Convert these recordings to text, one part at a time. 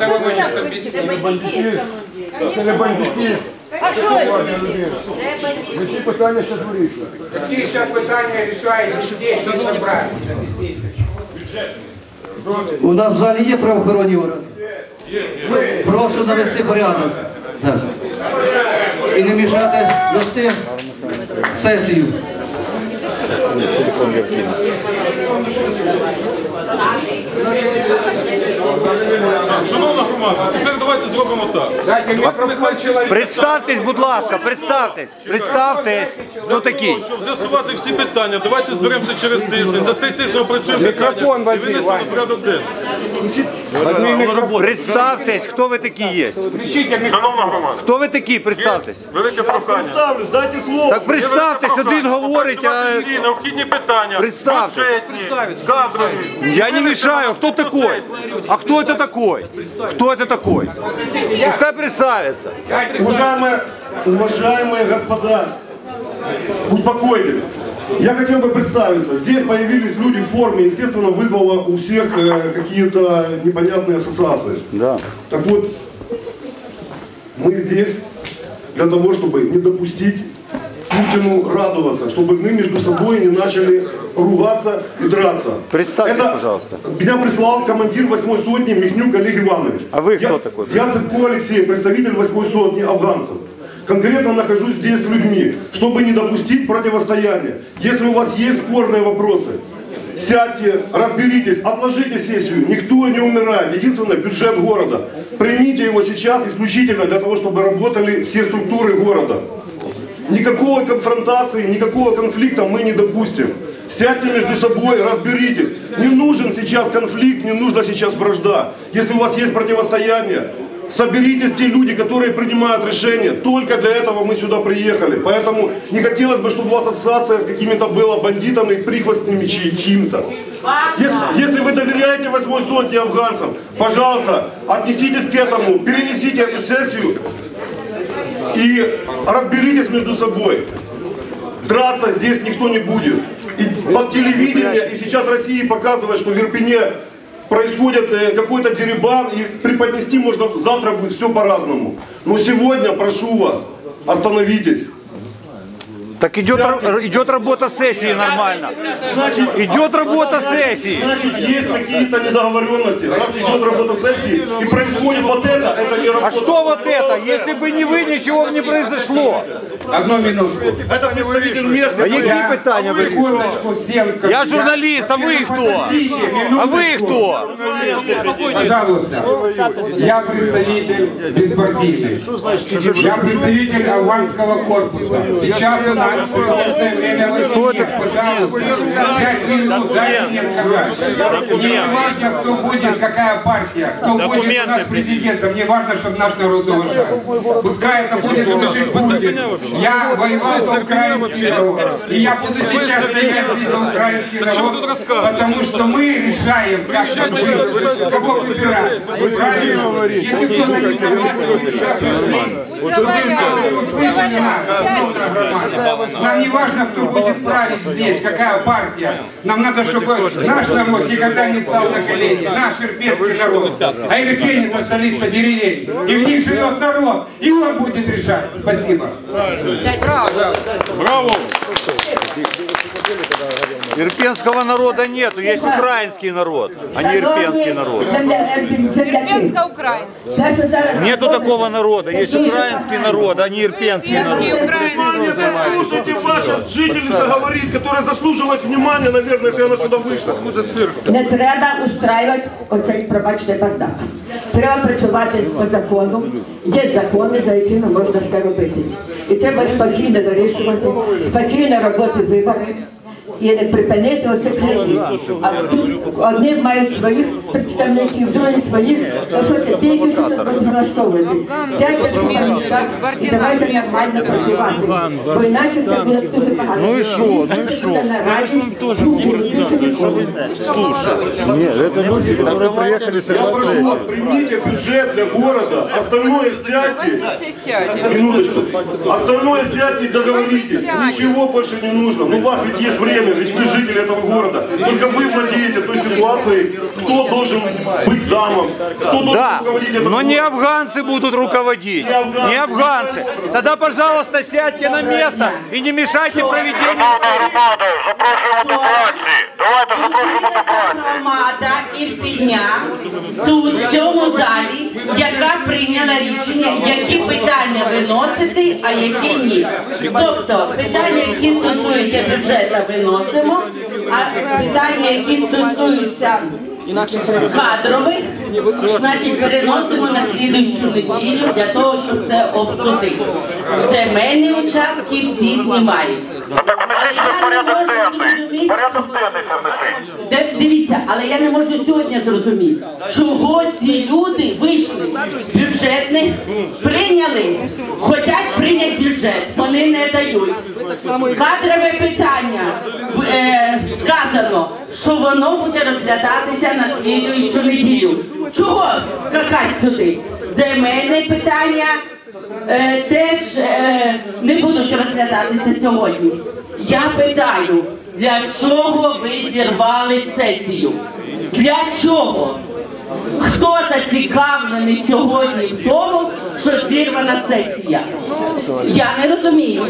Потому мы сейчас объясним. Це не бандитизм. А що Це це? поважна людина. Ви ці питання зараз вирішуєте. Какие сейчас пытания решаете здесь, не собрать? У нас в залі є правоохоронні органи. Прошу навести порядок. Так. І не мішати вести сесію. Шановна громада, тепер давайте зробимо так. Представтесь, будь ласка, представтесь. Представтесь. Хто такий? Щоб з'ясувати всі питання, давайте зберемося через тиждень. За цей тиждень опрацюємо Мікрофон питання і возьми, винесемо Ваня. порядок денний. Возьми. Представтесь, хто ви такі є? Шановна громада, Хто ви такі? Представтесь. велике прохання. Так представтесь, один говорить, а необхідні питання, Представтесь. бюджетні, кадрові. я не мешаю. Кто такой? А кто это такой? Кто это такой? Пускай представится. Уважаемые, уважаемые господа, успокойтесь. Я хотел бы представиться. Здесь появились люди в форме, естественно, вызвало у всех э, какие-то непонятные ассоциации. Да. Так вот, мы здесь для того, чтобы не допустить Путину радоваться, чтобы мы между собой не начали ругаться и драться. Представьтесь, пожалуйста. Меня прислал командир 8 сотни Михнюк Олег Иванович. А вы я, кто такой? Я Цыпко Алексей, представитель 8 сотни афганцев. Конкретно нахожусь здесь с людьми, чтобы не допустить противостояния. Если у вас есть спорные вопросы, сядьте, разберитесь, отложите сессию, никто не умирает. Единственное, бюджет города. Примите его сейчас исключительно для того, чтобы работали все структуры города. Никакого конфронтации, никакого конфликта мы не допустим. Сядьте между собой, разберитесь. Не нужен сейчас конфликт, не нужна сейчас вражда. Если у вас есть противостояние, соберитесь те люди, которые принимают решения. Только для этого мы сюда приехали. Поэтому не хотелось бы, чтобы у вас ассоциация с какими-то была бандитами и прихвостнями чьи- чьим-то. Если, если вы доверяете восьмой сотне афганцам, пожалуйста, отнеситесь к этому, перенесите эту сессию и разберитесь между собой. Драться здесь никто не будет. И по телевидению, и сейчас России показывает, что в Ирпене происходит э, какой-то деребан, и преподнести можно завтра будет все по-разному. Но сегодня прошу вас, остановитесь. Так идет, идет работа сессии нормально. Значит, Идет работа сессии. Значит, есть какие-то недоговоренности. Раз идет работа сессии, и происходит вот это, это не А работа. что вот это? Если бы не вы, ничего бы не произошло. Одну минутку. Это представитель мест. А які питання ви Я журналист, а вы кто? А вы кто? Пожалуйста, я представитель беспартийный. Я представитель афганского корпуса. Сейчас у нас сложное время войны. Пожалуйста, пять минут дайте мне сказать. Мне не важно, кто будет, какая партия, кто будет у нас президентом. Мне важно, чтобы наш народ уважал. Пускай это будет слышать Путин. Я воевал за украинский народ. И я буду сейчас стоять за украинский народ, потому что мы решаем, как нам жить, кого выбирать. Правильно? Если кто-то не согласен, мы сюда пришли. Услышали нас, основная громада. Нам не важно, кто будет править здесь, какая партия. Нам надо, чтобы наш народ никогда не стал на колени. Наш ирпенский народ. А Ирпень это столица деревень. И в них живет народ. И он будет решать. Спасибо. Браво! Ирпенского народа нету, есть украинский народ, а не ирпенский народ. Ирпенська Україна. Нету такого народа, есть украинский народ, а не ирпенский народ. Внимание, послушайте, ваша жительница говорит, которая заслуживает внимания, наверное, если она сюда вышла. Не треба устраювати оцей, пробачте, бардак. Треба працювати по закону. Є закони, за якими можна все робити. І треба спокійно вирішувати, спокійно робити вибори. І не припинити оцих людей. А тут одні мають своїх представників, другі своїх. То що це бійки, що тут будуть влаштовувати? Сядьте всі на місцях і давайте нормально працювати. Бо іначе це буде дуже погано. Ну і що? Ну і що? На радість, Нет, это люди, которые приехали Я прошу вас, примите бюджет для города, остальное сядьте. Минуточку. Остальное сядьте и договоритесь. Ничего больше не нужно. Ну, у вас ведь есть время например, ведь вы жители этого города, только вы владеете той ситуацией, кто должен быть замом, кто должен Да, руководить этим но не городом. афганцы будут руководить. Не афганцы. Не афганцы. Тогда, пожалуйста, сядьте на место и не мешайте проведению. Громада Ірпіня тут, в цьому залі, яка прийняла рішення, які питання виносити, а які ні. Тобто, питання, які стосуються бюджету, виносимо, а питання, які стосуються кадрових, значить переносимо на слідуючу неділю для того, щоб це обсудити. Земельні участки всі знімають. Але я не можу зрозуміти, Де- Дивіться, але я не можу сьогодні зрозуміти, чого ці люди вийшли з бюджетних, прийняли, хочуть прийняти бюджет, вони не дають. Кадрове питання в- е, сказано, що воно буде розглядатися на слідуючу неділю. Чого скакати сюди? Земельне питання е, теж е, не будуть розглядатися сьогодні. Я питаю, для чого ви зірвали сесію? Для чого? Хто зацікавлений сьогодні в тому, що зірвана сесія? Я не розумію.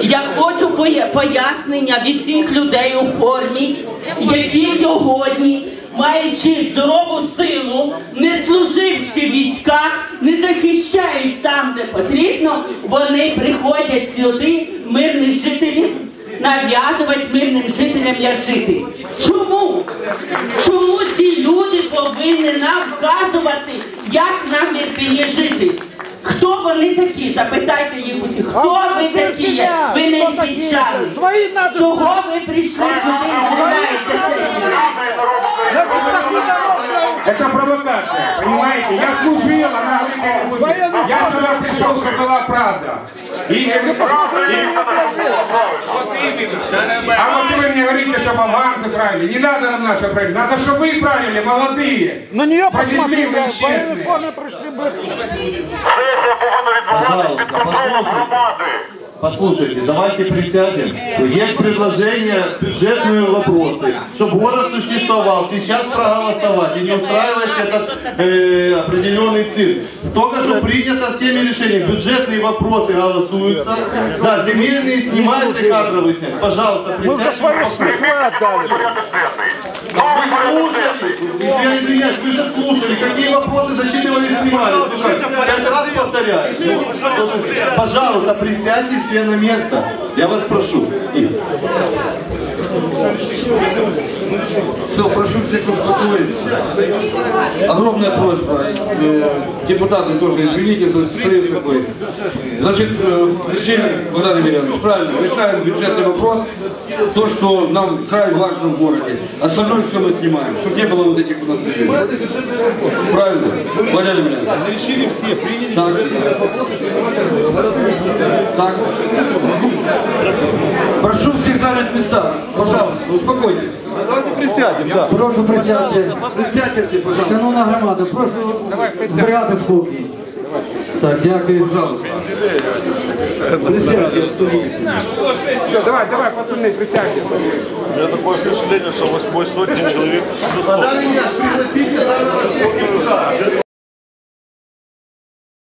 Я хочу пояснення від цих людей у формі, які сьогодні, маючи здорову силу, не служивши в військах, не захищають там, де потрібно, вони приходять сюди мирних жителів нав'язувати мирним жителям, як жити. Чому? Чому ці люди повинні нам вказувати, як нам в жити? Хто вони такі? Запитайте їх усіх. Хто ви такі? Ви не ірпінчани. Чого ви прийшли сюди Это провокация, понимаете? Я служил, она говорит, я служил. Я сюда пришел, чтобы была правда. И, и- а вот вы мне говорите, чтобы афганцы правили. Не надо нам наше правили. Надо, чтобы вы правили, молодые. На нее Справедливые, честные. Пожалуйста, послушайте. Послушайте, давайте присядем. Есть предложение, бюджетные вопросы, чтобы город существовал. Сейчас проголосовать и не устраивать этот э, определенный цирк. Только что принято всеми решениями. Бюджетные вопросы голосуются. Да, земельные снимаются, кадровые снять. Пожалуйста, присядьте. Вы слушали, я извиняюсь, вы же слушали, какие вопросы засчитывали и снимали. Как, Я раз повторяю. Пожалуйста, присядьте все на место. Я вас прошу. И- Все, прошу всех успокоиться. Огромная просьба. Э, Депутаты тоже извините за срыв такой. Значит, решили, Богдан Емельянович, правильно, решаем бюджетный вопрос. То, что нам край важно в городе. Остальное все мы снимаем, чтобы не было вот этих у нас движений. Правильно? Богдан Емельянович. Решили все, приняли. Так. Так. Прошу всех занять места. Пожалуйста, успокойтесь. Давайте присядем, да. Прошу присядьте. Присядьте всі, пожалуйста. Шановна громада, прошу зберігати спокій. Так, дякую, пожалуйста. Присядьте, століться. Все, давай, давай, пацаны, присядьте. У меня такое впечатление, что восьмой сотни человек Пригласите,